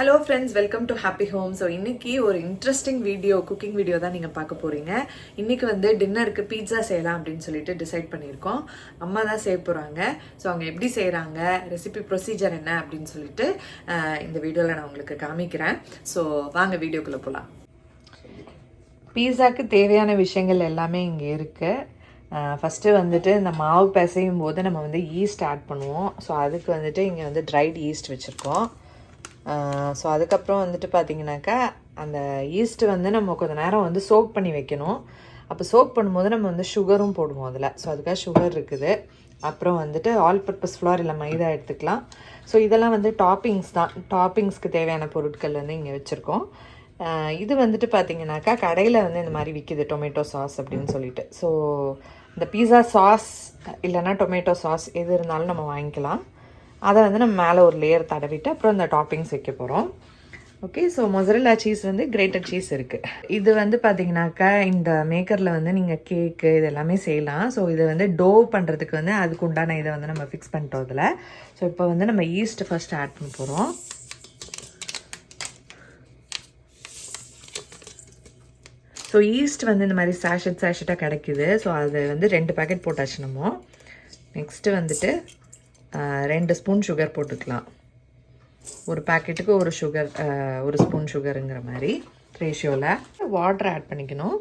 Hello friends welcome to happy home so இன்னைக்கு ஒரு interesting video cooking video தான் நீங்கள் பார்க்க போகிறீங்க இன்னைக்கு வந்து டின்னருக்கு பீட்சா செய்யலாம் அப்படின்னு சொல்லிட்டு டிசைட் பண்ணியிருக்கோம். அம்மா தான் செய்ய போகிறாங்க ஸோ அவங்க எப்படி செய்கிறாங்க ரெசிபி ப்ரொசீஜர் என்ன அப்படின்னு சொல்லிட்டு இந்த வீடியோவில் நான் உங்களுக்கு காமிக்கிறேன். ஸோ வாங்க வீடியோக்குள்ளே போகலாம் பீஸாக்கு தேவையான விஷயங்கள் எல்லாமே இங்கே இருக்குது ஃபஸ்ட்டு வந்துட்டு இந்த மாவு பிசையும் போது நம்ம வந்து ஈஸ்ட் ஆட் பண்ணுவோம். ஸோ அதுக்கு வந்துட்டு இங்கே வந்து ட்ரைட் ஈஸ்ட் வச்சுருக்கோம். ஸோ அதுக்கப்புறம் வந்துட்டு பார்த்தீங்கன்னாக்கா அந்த ஈஸ்ட் வந்து நம்ம கொஞ்ச நேரம் வந்து சோக் பண்ணி வைக்கணும். அப்போ சோக் பண்ணும்போது நம்ம வந்து சுகரும் போடுவோம் அதில். ஸோ அதுக்காக சுகர் இருக்குது. அப்புறம் வந்துட்டு ஆல் பர்பஸ் ஃப்ளார் இல்லை மைதா எடுத்துக்கலாம். ஸோ இதெல்லாம் வந்து டாப்பிங்ஸ் தான். டாப்பிங்ஸ்க்கு தேவையான பொருட்கள் வந்து இங்கே வச்சுருக்கோம். இது வந்துட்டு பார்த்தீங்கன்னாக்கா கடையில் வந்து இந்த மாதிரி விற்கிது டொமேட்டோ சாஸ் அப்படின்னு சொல்லிட்டு. ஸோ இந்த பீஸா சாஸ் இல்லைன்னா டொமேட்டோ சாஸ் எது இருந்தாலும் நம்ம வாங்கிக்கலாம். அதை வந்து நம்ம மேலே ஒரு லேயர் தடவிட்டு அப்புறம் இந்த டாப்பிங்ஸ் வைக்க போகிறோம் ஓகே ஸோ மொசரல்லா சீஸ் வந்து கிரேட்டட் சீஸ் இருக்குது இது வந்து பார்த்தீங்கன்னாக்கா இந்த மேக்கரில் வந்து நீங்கள் கேக்கு இது எல்லாமே செய்யலாம். ஸோ இதை வந்து டோ பண்ணுறதுக்கு வந்து அதுக்கு உண்டான இதை வந்து நம்ம ஃபிக்ஸ் பண்ணிட்டோம் இதில். ஸோ இப்போ வந்து நம்ம ஈஸ்ட் ஃபஸ்ட் ஆட் பண்ண போகிறோம் ஸோ ஈஸ்ட் வந்து இந்த மாதிரி சேஷட் சேஷட்டாக கிடைக்குது. ஸோ அது வந்து ரெண்டு பேக்கெட் போட்டாச்சு நம்ம. நெக்ஸ்ட்டு வந்துட்டு ரெண்டு ஸ்பூன் சுகர் போட்டுக்கலாம். ஒரு பேக்கெட்டுக்கு ஒரு சுகர் ஒரு ஸ்பூன் சுகருங்கிற மாதிரி ரேஷியோவில் வாட்டர் ஆட் பண்ணிக்கணும்.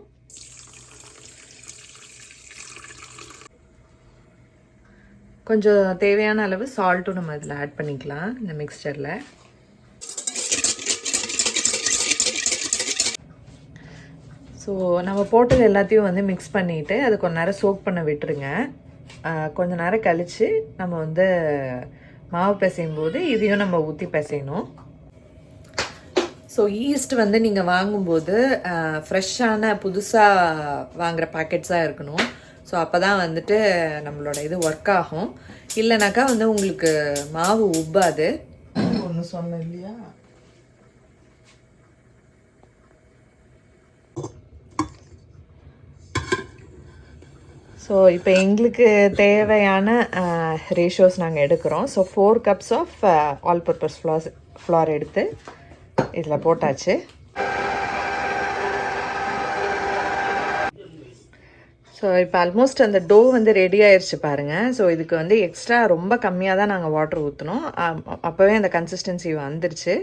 கொஞ்சம் தேவையான அளவு சால்ட்டும் நம்ம இதில் ஆட் பண்ணிக்கலாம் இந்த மிக்சரில் ஸோ நம்ம போட்டது எல்லாத்தையும் வந்து மிக்ஸ் பண்ணிவிட்டு அது கொஞ்ச நேரம் சோக் பண்ண விட்டுருங்க. கொஞ்ச நேரம் கழித்து நம்ம வந்து மாவு பிசையும் போது இதையும் நம்ம ஊற்றி பிசையணும். ஸோ ஈஸ்ட் வந்து நீங்கள் வாங்கும்போது ஃப்ரெஷ்ஷான புதுசாக வாங்குகிற பேக்கெட்ஸாக இருக்கணும். ஸோ அப்போ தான் வந்துட்டு நம்மளோட இது ஒர்க் ஆகும். இல்லைனாக்கா வந்து உங்களுக்கு மாவு உப்பாது. ஒன்று சொன்னேன் இல்லையா? ஸோ இப்போ எங்களுக்கு தேவையான ரேஷியோஸ் நாங்கள் எடுக்கிறோம். So four cups of all purpose flour flour எடுத்து இதில் போட்டாச்சு. ஸோ இப்போ ஆல்மோஸ்ட் அந்த டோ வந்து ரெடி ஆயிடுச்சு பாருங்கள் ஸோ இதுக்கு வந்து எக்ஸ்ட்ரா ரொம்ப கம்மியாக தான் நாங்கள் வாட்டர் ஊற்றினோம் அப்போவே அந்த கன்சிஸ்டன்சி வந்துருச்சு.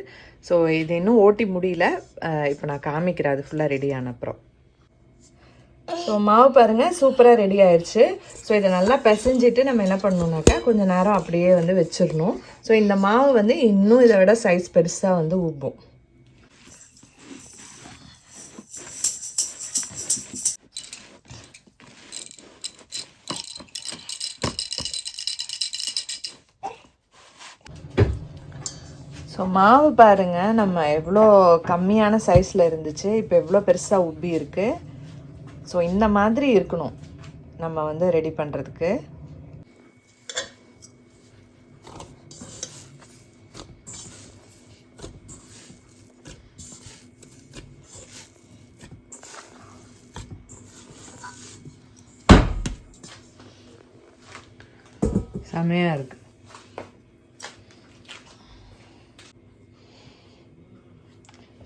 ஸோ இது இன்னும் ஓட்டி முடியல. இப்போ நான் காமிக்கிறேன் அது ஃபுல்லாக ரெடி ஆன அப்புறம். ஸோ மாவு பாருங்கள் சூப்பராக ரெடி ஆயிடுச்சு ஸோ இதை நல்லா பிசைஞ்சிட்டு நம்ம என்ன பண்ணணுன்னாக்கா கொஞ்சம் நேரம் அப்படியே வந்து வச்சிடணும். ஸோ இந்த மாவு வந்து இன்னும் இதை விட சைஸ் பெருசாக வந்து உப்பும் ஸோ மாவு பாருங்க நம்ம எவ்வளோ கம்மியான சைஸில் இருந்துச்சு இப்போ எவ்வளோ பெருசாக உப்பி இருக்குது ஸோ இந்த மாதிரி இருக்கணும். நம்ம வந்து ரெடி பண்ணுறதுக்கு செமையாக இருக்குது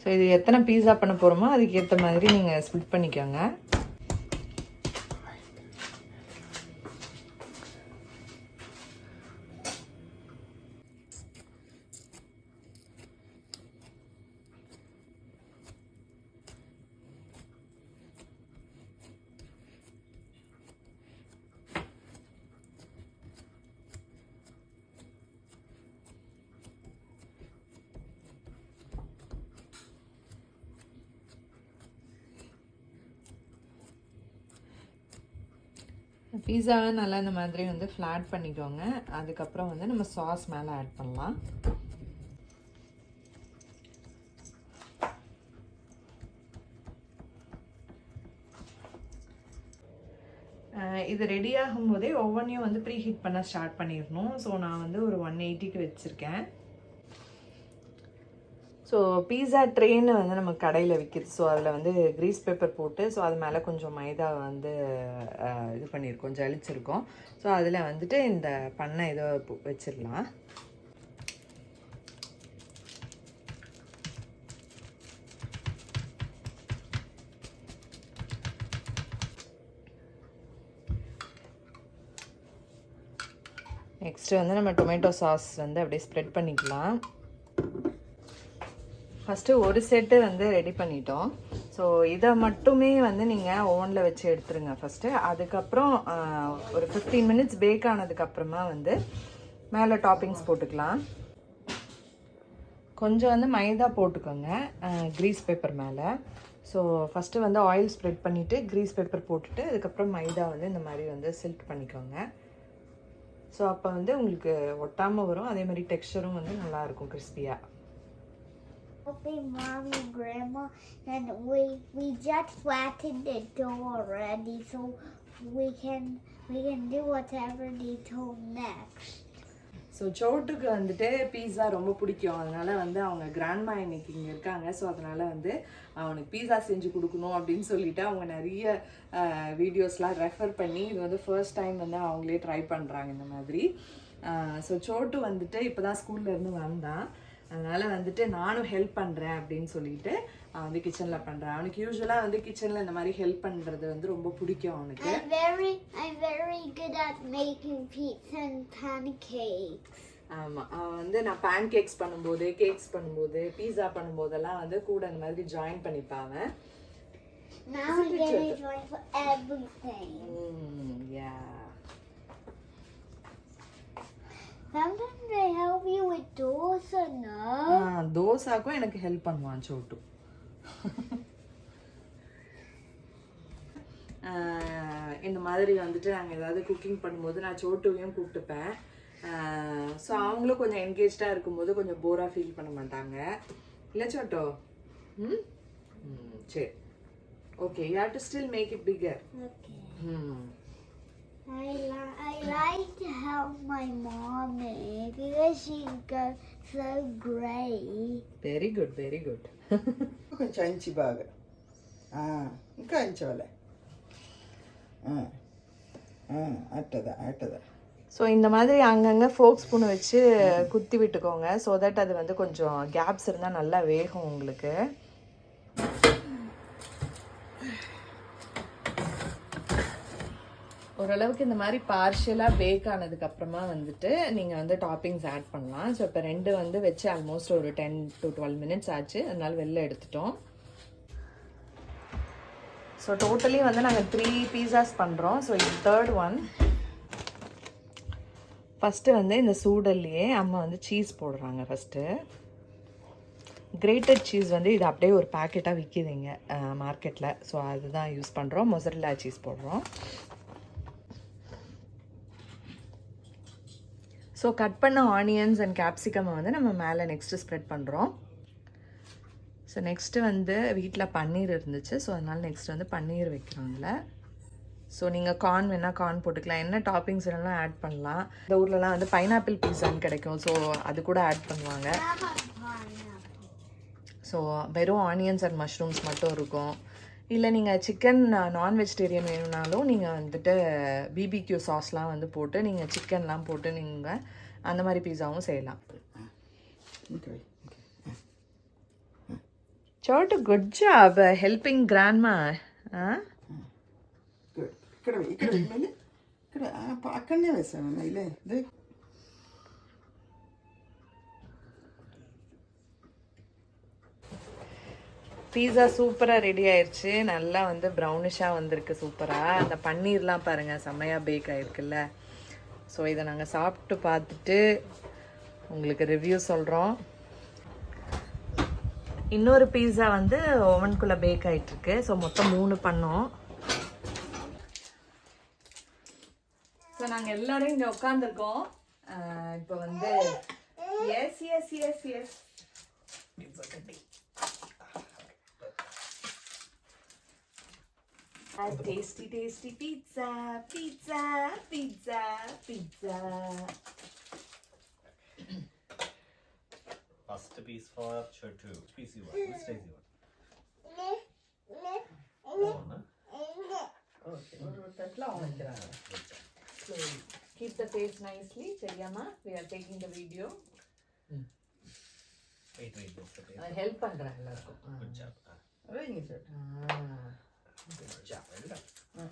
ஸோ இது எத்தனை பீஸா பண்ண போகிறோமோ அதுக்கு ஏற்ற மாதிரி நீங்கள் ஸ்பிட் பண்ணிக்கோங்க. பீஸாவை நல்லா இந்த மாதிரி வந்து ஃப்ளாட் பண்ணிக்கோங்க. அதுக்கப்புறம் வந்து நம்ம சாஸ் மேலே ஆட் பண்ணலாம். இது ரெடி ஆகும்போதே ஒவ்வொன்றையும் வந்து ப்ரீ ஹீட் பண்ண ஸ்டார்ட் பண்ணிடணும். ஸோ நான் வந்து ஒரு ஒன் எயிட்டிக்கு வச்சுருக்கேன். ஸோ பீஸா ட்ரெயின்னு வந்து நம்ம கடையில் விற்கிது ஸோ அதில் வந்து க்ரீஸ் பேப்பர் போட்டு ஸோ அது மேலே கொஞ்சம் மைதா வந்து இது பண்ணியிருக்கோம் ஜலிச்சிருக்கோம். ஸோ அதில் வந்துட்டு இந்த பண்ணை இதை வச்சிடலாம். நெக்ஸ்ட்டு வந்து நம்ம டொமேட்டோ சாஸ் வந்து அப்படியே ஸ்ப்ரெட் பண்ணிக்கலாம். ஃபஸ்ட்டு ஒரு செட்டு வந்து ரெடி பண்ணிட்டோம். ஸோ இதை மட்டுமே வந்து நீங்கள் ஓவனில் வச்சு எடுத்துருங்க ஃபஸ்ட்டு அதுக்கப்புறம் ஒரு ஃபிஃப்டீன் மினிட்ஸ் பேக் ஆனதுக்கப்புறமா வந்து மேலே டாப்பிங்ஸ் போட்டுக்கலாம். கொஞ்சம் வந்து மைதா போட்டுக்கோங்க. க்ரீஸ் பேப்பர் மேலே. ஸோ ஃபஸ்ட்டு வந்து ஆயில் ஸ்ப்ரெட் பண்ணிவிட்டு க்ரீஸ் பேப்பர் போட்டுட்டு அதுக்கப்புறம் மைதா வந்து இந்த மாதிரி வந்து சில்க் பண்ணிக்கோங்க. ஸோ அப்போ வந்து உங்களுக்கு ஒட்டாமல் வரும். அதே மாதிரி டெக்ஸ்சரும் வந்து நல்லாயிருக்கும் கிறிஸ்பியாக helping mommy and grandma and we we just flattened the dough already so we can we can do whatever they told next. So சோட்டுக்கு வந்துட்டு பீஸா ரொம்ப பிடிக்கும். அதனால வந்து அவங்க கிராண்ட்மா இன்னைக்கு இங்கே இருக்காங்க. ஸோ அதனால வந்து அவனுக்கு பீஸா செஞ்சு கொடுக்கணும் அப்படின்னு சொல்லிட்டு அவங்க நிறைய வீடியோஸ்லாம் ரெஃபர் பண்ணி இது வந்து ஃபர்ஸ்ட் டைம் வந்து அவங்களே ட்ரை பண்ணுறாங்க இந்த மாதிரி. ஸோ சோட்டு வந்துட்டு இப்போ தான் ஸ்கூல்லேருந்து வந்தான். அதனால வந்துட்டு நானும் ஹெல்ப் பண்ணுறேன் அப்படின்னு சொல்லிட்டு அவன் வந்து கிச்சனில் பண்ணுறேன் அவனுக்கு யூஸ்வலாக வந்து கிச்சனில் இந்த மாதிரி ஹெல்ப் பண்ணுறது வந்து ரொம்ப பிடிக்கும் அவனுக்கு. I'm very I'm very good at making pizza and pancakes. ஆமாம் அவன் வந்து நான் பேன் கேக்ஸ் பண்ணும்போது கேக்ஸ் பண்ணும்போது பீஸா பண்ணும்போதெல்லாம் வந்து கூட இந்த மாதிரி ஜாயின் பண்ணிப்பாங்க Now I'm gonna join for everything. Yeah Sometimes I தோசாக்கும் எனக்கு ஹெல்ப் பண்ணுவான் சோட்டு. இந்த மாதிரி வந்துட்டு நாங்கள் ஏதாவது குக்கிங் பண்ணும்போது நான் சோட்டுவையும் கூப்பிட்டுப்பேன். ஸோ அவங்களும் கொஞ்சம் என்கேஜாக இருக்கும்போது கொஞ்சம் போராக ஃபீல் பண்ண மாட்டாங்க. இல்லை சோட்டோ? ம்? சரி. Okay you have to still make it bigger. ம். I, li- I like to help my mommy because she's got so great. Very good very good కొంచెం అంచి బాగా ఆ, ఇంకా అంచవలే అట్టదా అట్టదా ஸோ இந்த மாதிரி அங்கங்கே ஃபோக் ஸ்பூன் வச்சு குத்தி விட்டுக்கோங்க ஸோ தட் அது வந்து கொஞ்சம் கேப்ஸ் இருந்தால் நல்லா வேகும் உங்களுக்கு ஓரளவுக்கு இந்த மாதிரி பார்ஷியலாக பேக் ஆனதுக்கு அப்புறமா வந்துட்டு நீங்கள் வந்து டாப்பிங்ஸ் ஆட் பண்ணலாம். ஸோ இப்போ ரெண்டு வந்து வச்சு ஆல்மோஸ்ட் ஒரு டென் டு டுவெல் மினிட்ஸ் ஆச்சு. அதனால வெளில எடுத்துட்டோம். ஸோ டோட்டலி வந்து நாங்கள் த்ரீ பீஸாஸ் பண்ணுறோம் ஸோ இது தேர்ட் ஒன் ஃபஸ்ட்டு வந்து இந்த சூடல்லையே அம்மா வந்து சீஸ் போடுறாங்க ஃபஸ்ட்டு கிரேட்டட் சீஸ் வந்து இது அப்படியே ஒரு பேக்கெட்டாக விற்கிதுங்க மார்க்கெட்டில் ஸோ அதுதான் யூஸ் பண்ணுறோம் மொசரில்லா சீஸ் போடுறோம். ஸோ கட் பண்ண ஆனியன்ஸ் அண்ட் கேப்சிகமை வந்து நம்ம மேலே நெக்ஸ்ட்டு ஸ்ப்ரெட் பண்ணுறோம் ஸோ நெக்ஸ்ட்டு வந்து வீட்டில் பன்னீர் இருந்துச்சு. ஸோ அதனால் நெக்ஸ்ட் வந்து பன்னீர் வைக்கிறோம் இதில் ஸோ நீங்கள் கார்ன் வேணால் கார்ன் போட்டுக்கலாம். என்ன டாப்பிங்ஸ் வேணாலும் ஆட் பண்ணலாம். இந்த ஊர்லலாம் வந்து பைனாப்பிள் பீஸான்னு கிடைக்கும். ஸோ அது கூட ஆட் பண்ணுவாங்க. ஸோ வெறும் ஆனியன்ஸ் அண்ட் மஷ்ரூம்ஸ் மட்டும் இருக்கும். இல்லை நீங்கள் சிக்கன் நான் வெஜிடேரியன் வேணும்னாலும் நீங்கள் வந்துட்டு பிபிக்யூ சாஸ்லாம் வந்து போட்டு நீங்கள் சிக்கன்லாம் போட்டு நீங்கள் அந்த மாதிரி பீஸாவும் செய்யலாம் ఇంకా Chotu good job helping grandma ஆ గుడ్ ఇక్కడ వెయ్యి, ఇక్కడ వెయ్యి మళ్ళీ ఇక్కడ ఆ, ప- అక్కడనే వేసామమ్మా ఇలే பீஸா சூப்பராக ரெடி ஆயிருச்சு. நல்லா வந்து ப்ரௌனிஷாக வந்திருக்கு சூப்பராக அந்த பன்னீர்லாம் பாருங்கள் செம்மையாக பேக் ஆயிருக்குல்ல. ஸோ இதை நாங்கள் சாப்பிட்டு பார்த்துட்டு உங்களுக்கு ரிவ்யூ சொல்கிறோம் இன்னொரு பீஸா வந்து ஓவனுக்குள்ளே பேக் ஆகிட்டுருக்கு ஸோ மொத்தம் மூணு பண்ணோம். ஸோ நாங்கள் எல்லாரும் இங்கே உட்காந்துருக்கோம் இப்போ வந்து yes yes yes yes had tasty, tasty pizza, pizza, pizza, pizza. First piece for Chotu. Piece you want. Which size you want? Okay. So keep the face nicely, Charyama. We are taking the video. Wait, wait, help. Good job. Ah.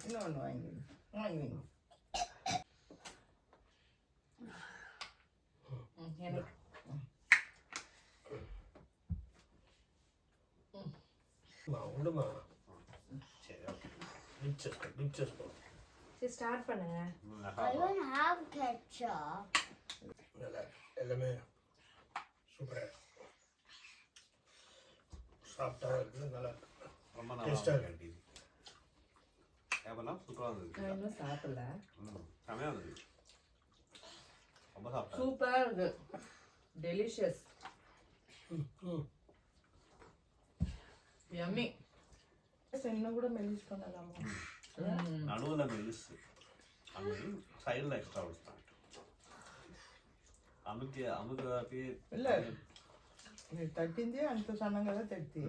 இன்னொன்று வாங்கி வாங்கி எனக்கு start பண்ணுங்க. I don't have எல்லாமே சூப்பராக சாப்பிட்டா இருக்குது நல்லா ரொம்ப நல்லா சாப்பாடுலாம். சூப்பராக இருந்துச்சு இன்னும் சாப்பிடல. செமையாக இருந்துச்சு ரொம்ப சாப்பிட்டேன். சூப்பராக இருக்கு. டெலிஷியஸ் யம்மி இன்னும் கூட மெலிஸ் பண்ணலாமா? நடுவில் மெலிஸ். அது சைடில் எக்ஸ்ட்ரா வச்சுட்டாங்க அமுக்கு அமுக்கு அப்படியே இல்லை తట్టింది అంత సన్నంగా తట్టి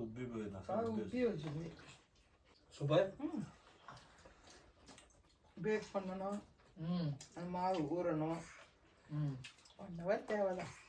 ఉబ్బి వచ్చింది சூப்பர். பேக் பண்ணணும். ம். அந்த மாவு ஊறணும். ம். ஒன் ஹவர் தேவைதான்.